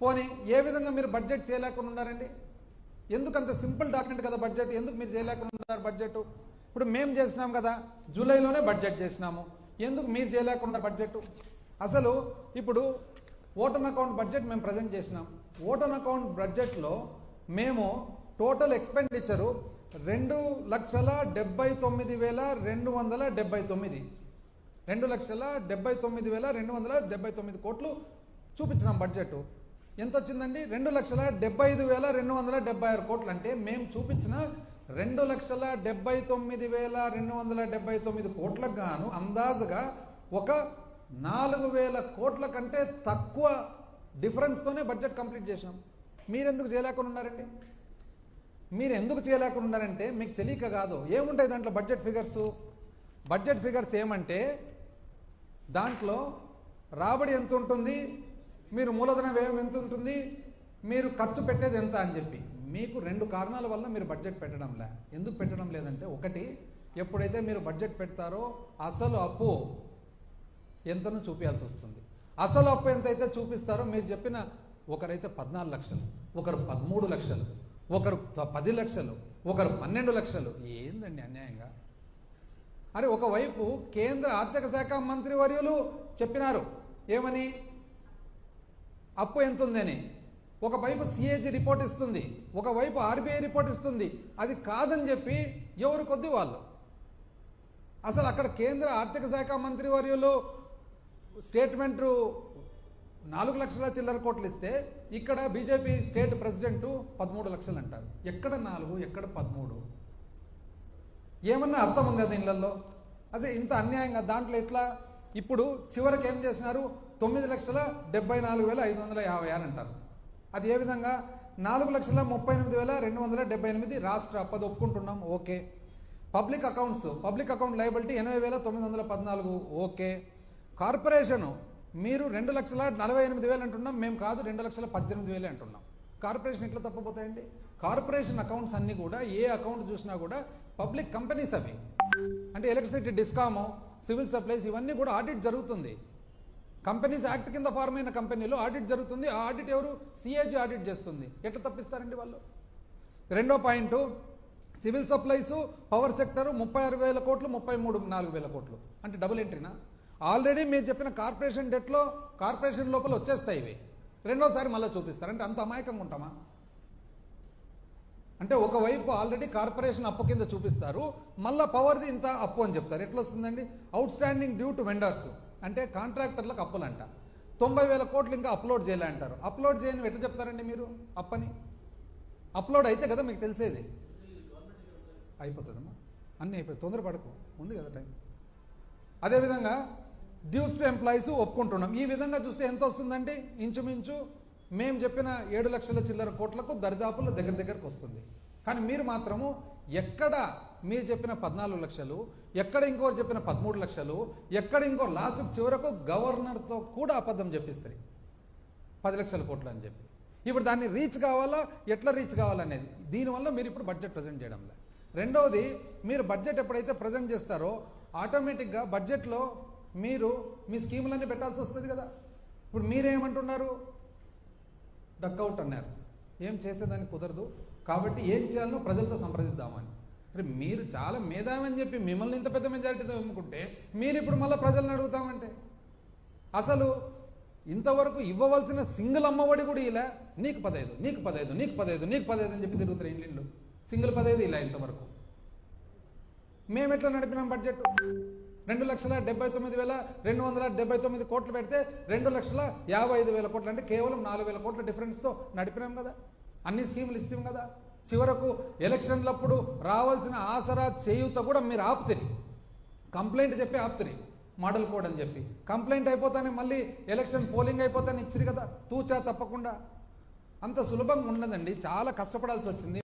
పోనీ ఏ విధంగా మీరు బడ్జెట్ చేయలేకుండా ఉన్నారండి? ఎందుకు అంత సింపుల్ డాక్యుమెంట్ కదా బడ్జెట్ ఎందుకు మీరు చేయలేకుండా ఉన్నారు బడ్జెట్ ఇప్పుడు మేము చేసినాం కదా జూలైలోనే బడ్జెట్ చేసినాము. ఎందుకు మీరు చేయలేకుండా బడ్జెట్ అసలు ఇప్పుడు ఓటన్ అకౌంట్ బడ్జెట్ మేము ప్రజెంట్ చేసినాం. ఓటన్ అకౌంట్ బడ్జెట్లో మేము టోటల్ ఎక్స్పెండిచరు రెండు లక్షల డెబ్బై తొమ్మిది వేల రెండు వందల డెబ్బై తొమ్మిది. రెండు లక్షల డెబ్బై తొమ్మిది వేల రెండు వందల డెబ్బై తొమ్మిది కోట్లు చూపించినాం బడ్జెట్ ఎంత వచ్చిందండి? రెండు లక్షల డెబ్బై ఐదు వేల రెండు వందల డెబ్బై ఆరు కోట్లు. అంటే మేము చూపించిన రెండు లక్షల డెబ్బై తొమ్మిది వేల రెండు వందల డెబ్బై తొమ్మిది కోట్లకు గాను అందాజుగా ఒక నాలుగు వేల కోట్ల కంటే తక్కువ డిఫరెన్స్తోనే బడ్జెట్ కంప్లీట్ చేసినాం మీరెందుకు చేయలేకుండా ఉన్నారండి? మీరు ఎందుకు చేయలేకుండా ఉన్నారంటే మీకు తెలియక కాదు. ఏముంటాయి దాంట్లో బడ్జెట్ ఫిగర్స్? బడ్జెట్ ఫిగర్స్ ఏమంటే దాంట్లో రాబడి ఎంత ఉంటుంది? మీరు మూలధన వ్యయం ఎంత ఉంటుంది? మీరు ఖర్చు పెట్టేది ఎంత అని చెప్పి. మీకు రెండు కారణాల వల్ల మీరు బడ్జెట్ పెట్టడం లే ఎందుకు పెట్టడం లేదంటే ఒకటి ఎప్పుడైతే మీరు బడ్జెట్ పెడతారో అసలు అప్పు ఎంతనో చూపించాల్సి వస్తుంది. అసలు అప్పు ఎంతైతే చూపిస్తారో మీరు చెప్పిన ఒకరైతే పద్నాలుగు లక్షలు ఒకరు పదమూడు లక్షలు ఒకరు పది లక్షలు ఒకరు పన్నెండు లక్షలు. ఏందండి అన్యాయంగా? అరే ఒకవైపు కేంద్ర ఆర్థిక శాఖ మంత్రి వర్యులు చెప్పినారు. ఏమని? అప్పు ఎంత ఉందని ఒకవైపు సిఏజీ రిపోర్ట్ ఇస్తుంది ఒకవైపు ఆర్బీఐ రిపోర్ట్ ఇస్తుంది. అది కాదని చెప్పి ఎవరు కొద్ది వాళ్ళు? అసలు అక్కడ కేంద్ర ఆర్థిక శాఖ మంత్రి వర్యులు స్టేట్మెంటు నాలుగు లక్షల చిల్లర కోట్లు ఇస్తే ఇక్కడ బీజేపీ స్టేట్ ప్రెసిడెంట్ పదమూడు లక్షలు అంటారు. ఎక్కడ నాలుగు ఎక్కడ పదమూడు? ఏమన్నా అర్థం ఉందా దీనిలలో అసలు ఇంత అన్యాయంగా దాంట్లో ఎట్లా? ఇప్పుడు చివరికి ఏం చేసినారు? తొమ్మిది లక్షల డెబ్బై నాలుగు వేల ఐదు వందల యాభై ఆరు అంటారు. అది ఏ విధంగా? నాలుగు లక్షల ముప్పై ఎనిమిది వేల రెండు వందల డెబ్బై ఎనిమిది రాష్ట్ర అప్పది ఒప్పుకుంటున్నాం okay. Public accounts public account liability ఎనభై వేల తొమ్మిది వందల పద్నాలుగు ఓకే. కార్పొరేషను మీరు రెండు లక్షల నలభై ఎనిమిది వేలు అంటున్నాం మేము కాదు రెండు లక్షల పద్దెనిమిది వేలు అంటున్నాం. కార్పొరేషన్ ఎట్లా తప్పపోతాయండి? కార్పొరేషన్ అకౌంట్స్ అన్నీ కూడా ఏ అకౌంట్ చూసినా కూడా పబ్లిక్ కంపెనీస్ అవి. అంటే ఎలక్ట్రిసిటీ డిస్కాము సివిల్ సప్లైస్ ఇవన్నీ కూడా ఆడిట్ జరుగుతుంది. కంపెనీస్ యాక్ట్ కింద ఫార్మ్ అయిన కంపెనీలో ఆడిట్ జరుగుతుంది. ఆ ఆడిట్ ఎవరు? సిఏజీ ఆడిట్ చేస్తుంది. ఎట్లా తప్పిస్తారండి వాళ్ళు? రెండో point civil supplies power sector ముప్పై ఆరు వేల కోట్లు ముప్పై మూడు నాలుగు వేల కోట్లు. అంటే డబుల్ ఎంట్రీనా? ఆల్రెడీ మీరు చెప్పిన కార్పొరేషన్ డెట్లో కార్పొరేషన్ లోపల వచ్చేస్తాయి ఇవి. రెండోసారి మళ్ళీ చూపిస్తారు. అంటే అంత అమాయకంగా ఉంటామా? అంటే ఒకవైపు ఆల్రెడీ కార్పొరేషన్ అప్పు కింద చూపిస్తారు. మళ్ళీ పవర్ది ఇంత అప్పు అని చెప్తారు. ఎట్లా వస్తుందండి? Outstanding due to vendors అంటే కాంట్రాక్టర్లకు అప్పులంట. తొంభై వేల కోట్లు ఇంకా అప్లోడ్ చేయలే అంటారు. అప్లోడ్ చేయని ఎట్లా చెప్తారండి మీరు అప్పని? అప్లోడ్ అయితే కదా మీకు తెలిసేది? అయిపోతుందమ్మా. అన్నీ అయిపోయి తొందరపడకు. ఉంది కదా టైం. అదేవిధంగా డ్యూస్ టు ఎంప్లాయీస్ ఒప్పుకుంటున్నాం. ఈ విధంగా చూస్తే ఎంత వస్తుందంటే ఇంచుమించు మేము చెప్పిన ఏడు లక్షల చిల్లర కోట్లకు దరిదాపులు దగ్గర దగ్గరకు వస్తుంది. కానీ మీరు మాత్రము ఎక్కడ మీరు చెప్పిన పద్నాలుగు లక్షలు ఎక్కడ ఇంకోరు చెప్పిన పదమూడు లక్షలు ఎక్కడ ఇంకో లాస్ట్ చివరకు గవర్నర్తో కూడా అబద్ధం చెప్పిస్తారు. పది లక్షల కోట్లు అని చెప్పి. ఇప్పుడు దాన్ని రీచ్ కావాలా ఎట్లా రీచ్ కావాలనేది. దీనివల్ల మీరు ఇప్పుడు బడ్జెట్ ప్రజెంట్ చేయడంలే. రెండవది మీరు బడ్జెట్ ఎప్పుడైతే ప్రజెంట్ చేస్తారో ఆటోమేటిక్గా బడ్జెట్లో మీరు మీ స్కీములన్నీ పెట్టాల్సి వస్తుంది కదా. ఇప్పుడు మీరేమంటున్నారు? డక్అవుట్ అన్నారు. ఏం చేసేదానికి కుదరదు? కాబట్టి ఏం చేయాలనో ప్రజలతో సంప్రదిద్దామని. మరి మీరు చాలా మేధావని చెప్పి మిమ్మల్ని ఇంత పెద్ద మెజారిటీతో ఎమ్ముకుంటే మీరు ఇప్పుడు మళ్ళీ ప్రజలను అడుగుతామంటే? అసలు ఇంతవరకు ఇవ్వవలసిన సింగిల్ అమ్మఒడి కూడా ఇలా? నీకు పదైదు నీకు పదైదు నీకు పదైదు నీకు పదైదు అని చెప్పి తిరుగుతారు ఇండ్లు సింగిల్ పదైదు ఇలా ఇంతవరకు. మేము ఎట్లా నడిపినాం బడ్జెట్ రెండు లక్షల డెబ్బై తొమ్మిది వేల రెండు వందల డెబ్బై తొమ్మిది కోట్లు పెడితే రెండు లక్షల యాభై ఐదు వేల కోట్లు అంటే కేవలం నాలుగు వేల కోట్ల డిఫరెన్స్తో నడిపినాం కదా? అన్ని స్కీములు ఇస్తాం కదా? చివరకు ఎలక్షన్లప్పుడు రావాల్సిన ఆసరా చేయూత కూడా మీరు ఆపుతుంది కంప్లైంట్ చెప్పి ఆపుతుంది మోడల్ కోడ్ అని చెప్పి. కంప్లైంట్ అయిపోతానే మళ్ళీ ఎలక్షన్ పోలింగ్ అయిపోతానే ఇచ్చిరు కదా తూచా తప్పకుండా. అంత సులభంగా ఉండదండి చాలా కష్టపడాల్సి వచ్చింది.